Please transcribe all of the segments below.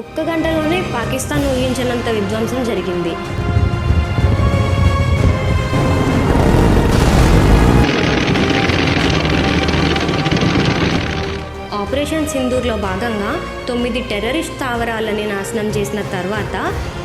ఒక్క గంటలోనే పాకిస్తాన్ ఊహించినంత విధ్వంసం జరిగింది. ఆపరేషన్ సింధూర్లో భాగంగా తొమ్మిది టెర్రరిస్ట్ స్థావరాలని నాశనం చేసిన తర్వాత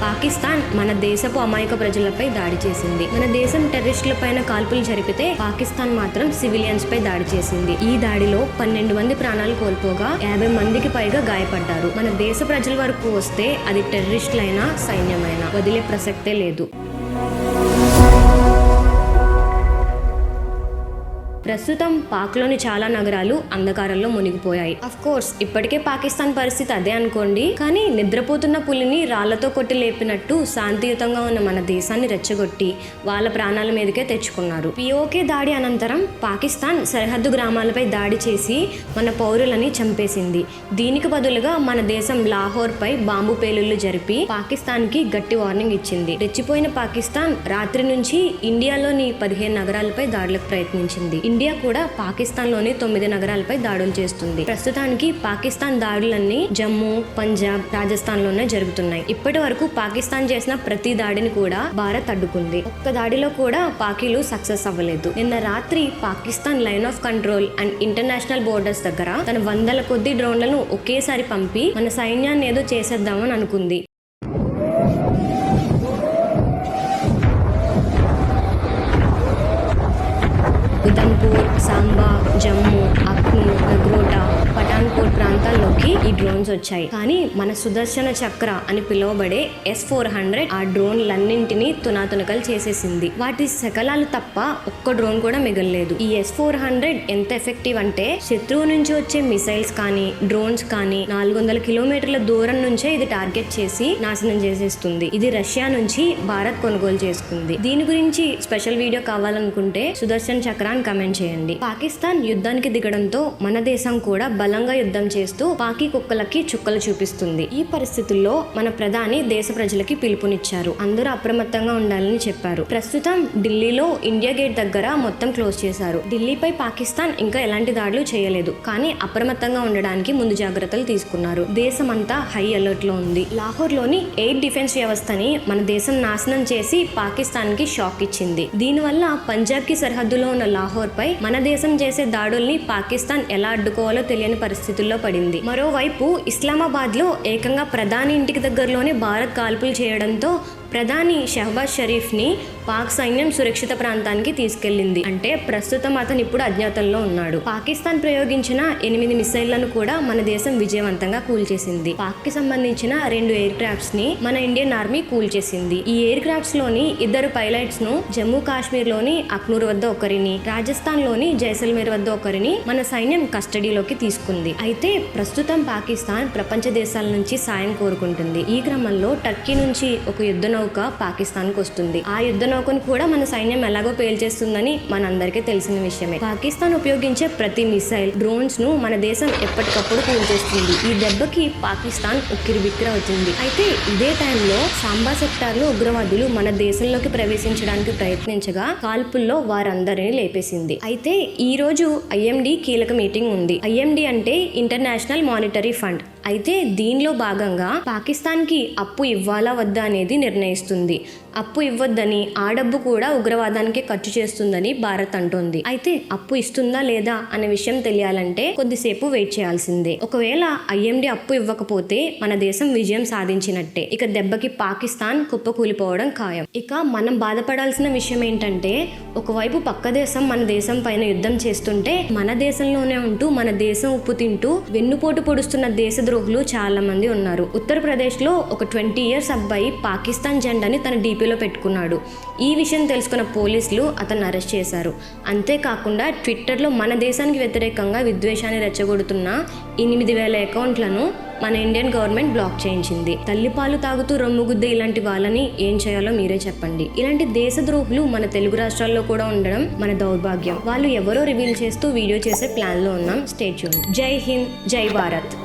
పాకిస్తాన్ మన దేశపు అమాయక ప్రజలపై దాడి చేసింది. మన దేశం టెర్రరిస్టుల పైన కాల్పులు జరిపితే పాకిస్తాన్ మాత్రం సివిలియన్స్ పై దాడి చేసింది. ఈ దాడిలో పన్నెండు మంది ప్రాణాలు కోల్పోగా యాభై మందికి పైగా గాయపడ్డారు. మన దేశ ప్రజల వరకు వస్తే అది టెర్రరిస్టులైనా సైన్యమైనా వదిలే ప్రసక్తే లేదు. ప్రస్తుతం పాక్లోని చాలా నగరాలు అంధకారంలో మునిగిపోయాయి. అఫ్ కోర్స్ ఇప్పటికే పాకిస్తాన్ పరిస్థితి అదే అనుకోండి. కానీ నిద్రపోతున్న పులిని రాళ్ళతో కొట్టి లేపినట్టు శాంతియుతంగా ఉన్న మన దేశాన్ని రెచ్చగొట్టి వాళ్ళ ప్రాణాల మీదకే తెచ్చుకున్నారు. పిఓకే దాడి అనంతరం పాకిస్తాన్ సరిహద్దు గ్రామాలపై దాడి చేసి మన పౌరులని చంపేసింది. దీనికి బదులుగా మన దేశం లాహోర్ పై బాంబు పేలుళ్ళు జరిపి పాకిస్తాన్కి గట్టి వార్నింగ్ ఇచ్చింది. రెచ్చిపోయిన పాకిస్తాన్ రాత్రి నుంచి ఇండియాలోని పదిహేను నగరాలపై దాడులకు ప్రయత్నించింది. ఇండియా కూడా పాకిస్తాన్లోని తొమ్మిది నగరాలపై దాడులు చేస్తుంది. ప్రస్తుతానికి పాకిస్తాన్ దాడులన్నీ జమ్మూ పంజాబ్ రాజస్థాన్లోనే జరుగుతున్నాయి. ఇప్పటి వరకు పాకిస్తాన్ చేసిన ప్రతి దాడిని కూడా భారత్ అడ్డుకుంది. ఒక్క దాడిలో కూడా పాకీలు సక్సెస్ అవ్వలేదు. నిన్న రాత్రి Pakistan line of control and international borders దగ్గర తన వందల కొద్ది డ్రోన్లను ఒకేసారి పంపి మన సైన్యాన్ని ఏదో చేసేద్దామని అనుకుంది. ఉదంపూర్ సాంబా జమ్మూ అక్నూర్ అగ్రోటా పఠాన్కోట్ ప్రాంతాల్లోకి ఈ డ్రోన్స్ వచ్చాయి. కానీ మన సుదర్శన చక్ర అని పిలువబడే ఎస్ ఫోర్ హండ్రెడ్ ఆ డ్రోన్లన్నింటినీ తునాతునకలు చేసేసింది. వాటి శకలాలు తప్ప ఒక్క డ్రోన్ కూడా మిగలలేదు. ఈ ఎస్ ఫోర్ హండ్రెడ్ ఎంత ఎఫెక్టివ్ అంటే శత్రువు నుంచి వచ్చే మిసైల్స్ కానీ డ్రోన్స్ కానీ నాలుగు వందల కిలోమీటర్ల దూరం నుంచే ఇది టార్గెట్ చేసి నాశనం చేసేస్తుంది. ఇది రష్యా నుంచి భారత్ కొనుగోలు చేసుకుంది దీని గురించి స్పెషల్ వీడియో కావాలనుకుంటే సుదర్శన్ చక్రాన్ని కమెంట్ చేయండి. పాకిస్తాన్ యుద్ధానికి దిగడంతో మన దేశం కూడా బలంగా యుద్ధం చేస్తూ పాకి కుక్కలకి చుక్కలు చూపిస్తుంది. ఈ పరిస్థితుల్లో మన ప్రధాని దేశ ప్రజలకి పిలుపునిచ్చారు. అందరూ అప్రమత్తంగా ఉండాలని చెప్పారు. ప్రస్తుతం ఢిల్లీలో ఇండియా గేట్ దగ్గర మొత్తం క్లోజ్ చేశారు. ఢిల్లీపై పాకిస్తాన్ ఇంకా ఎలాంటి దాడులు చేయలేదు. కానీ అప్రమత్తంగా ఉండడానికి ముందు జాగ్రత్తలు తీసుకున్నారు. దేశం అంతా హై అలర్ట్లో ఉంది. లాహోర్లోని ఎయిర్ డిఫెన్స్ వ్యవస్థని మన దేశం నాశనం చేసి పాకిస్తాన్కి షాక్ ఇచ్చింది. దీనివల్ల పంజాబ్కి సరిహద్దులో ఉన్న లాహోర్ పై మన దేశం చేసే దాడుల్ని పాకిస్తాన్ ఎలా అడ్డుకోవాలో తెలియని పరిస్థితుల్లో పడింది. మరోవైపు ఇస్లామాబాద్లో ఏకంగా ప్రధాని ఇంటికి దగ్గరలోనే భారత్ కాల్పులు చేయడంతో ప్రధాని షహబాజ్ షరీఫ్ని పాక్ సైన్యం సురక్షిత ప్రాంతానికి తీసుకెళ్ళింది అంటే ప్రస్తుతం అతను ఇప్పుడు అజ్ఞాతంలో ఉన్నాడు. పాకిస్తాన్ ప్రయోగించిన ఎనిమిది మిసైళ్ళను కూడా మన దేశం విజయవంతంగా కూల్చేసింది. పాక్కి సంబంధించిన రెండు ఎయిర్ క్రాఫ్ట్స్ని మన ఇండియన్ ఆర్మీ కూల్చేసింది. ఈ ఎయిర్ క్రాఫ్ట్స్లోని ఇద్దరు పైలట్స్ను జమ్మూ కాశ్మీర్లోని అక్నూర్ వద్ద ఒకరిని రాజస్థాన్లోని జైసల్మేర్ వద్ద ఒకరిని మన సైన్యం కస్టడీలోకి తీసుకుంది. అయితే ప్రస్తుతం పాకిస్తాన్ ప్రపంచ దేశాల నుంచి సాయం కోరుకుంటుంది. ఈ క్రమంలో టర్కీ నుంచి ఒక యుద్ధ నౌక పాకిస్తాన్కు వస్తుంది ఆ యుద్ధ నౌకను కూడా మన సైన్యం ఎలాగో పేల్చేస్తుందని మనందరికీ తెలిసిన విషయమే. పాకిస్తాన్ ఉపయోగించే ప్రతి మిసైల్ డ్రోన్స్ను మన దేశం ఎప్పటికప్పుడు కూల్చేస్తుంది ఈ దెబ్బకి పాకిస్తాన్ ఉక్కిరి బిక్కిరి అవుతుంది. అయితే ఇదే టైంలో సాంబా సెక్టార్లో ఉగ్రవాదులు మన దేశంలోకి ప్రవేశించడానికి ప్రయత్నించగా కాల్పుల్లో వారందరినీ లేపేసింది. అయితే ఈ రోజు ఐఎండి కీలక మీటింగ్ ఉంది. ఐఎండి అంటే ఇంటర్నేషనల్ మానిటరీ ఫండ్. అయితే దీనిలో భాగంగా పాకిస్తాన్కి అప్పు ఇవ్వాలా వద్దా అనేది నిర్ణయిస్తుంది. అప్పు ఇవ్వద్దని ఆ డబ్బు కూడా ఉగ్రవాదానికి ఖర్చు చేస్తుందని భారత్ అంటోంది. అయితే అప్పు ఇస్తుందా లేదా అనే విషయం తెలియాలంటే కొద్దిసేపు వెయిట్ చేయాల్సిందే. ఒకవేళ ఐఎండి అప్పు ఇవ్వకపోతే మన దేశం విజయం సాధించినట్టే. ఇక దెబ్బకి పాకిస్తాన్ కుప్పకూలిపోవడం ఖాయం. ఇక మనం బాధపడాల్సిన విషయం ఏంటంటే ఒకవైపు పక్క దేశం మన దేశం పైన యుద్ధం చేస్తుంటే మన దేశంలోనే ఉంటూ మన దేశం ఉప్పు తింటూ వెన్నుపోటు పొడుస్తున్న దేశ దేశద్రోహులు చాలామంది ఉన్నారు. ఉత్తరప్రదేశ్లో ఒక ట్వంటీ ఇయర్స్ అబ్బాయి పాకిస్తాన్ జెండాని తన డీపీలో పెట్టుకున్నాడు. ఈ విషయం తెలుసుకున్న పోలీసులు అతన్ని అరెస్ట్ చేశారు. అంతేకాకుండా ట్విట్టర్లో మన దేశానికి వ్యతిరేకంగా విద్వేషాన్ని రెచ్చగొడుతున్న ఎనిమిది వేల అకౌంట్లను మన ఇండియన్ గవర్నమెంట్ బ్లాక్ చేయించింది. తల్లిపాలు తాగుతూ రొమ్ముగుద్దే ఇలాంటి వాళ్ళని ఏం చేయాలో మీరే చెప్పండి. ఇలాంటి దేశద్రోహులు మన తెలుగు రాష్ట్రాల్లో కూడా ఉండడం మన దౌర్భాగ్యం. వాళ్ళు ఎవరో రివీల్ చేస్తూ వీడియో చేసే ప్లాన్లో ఉన్నాం. స్టేట్ జై హింద్ జై భారత్.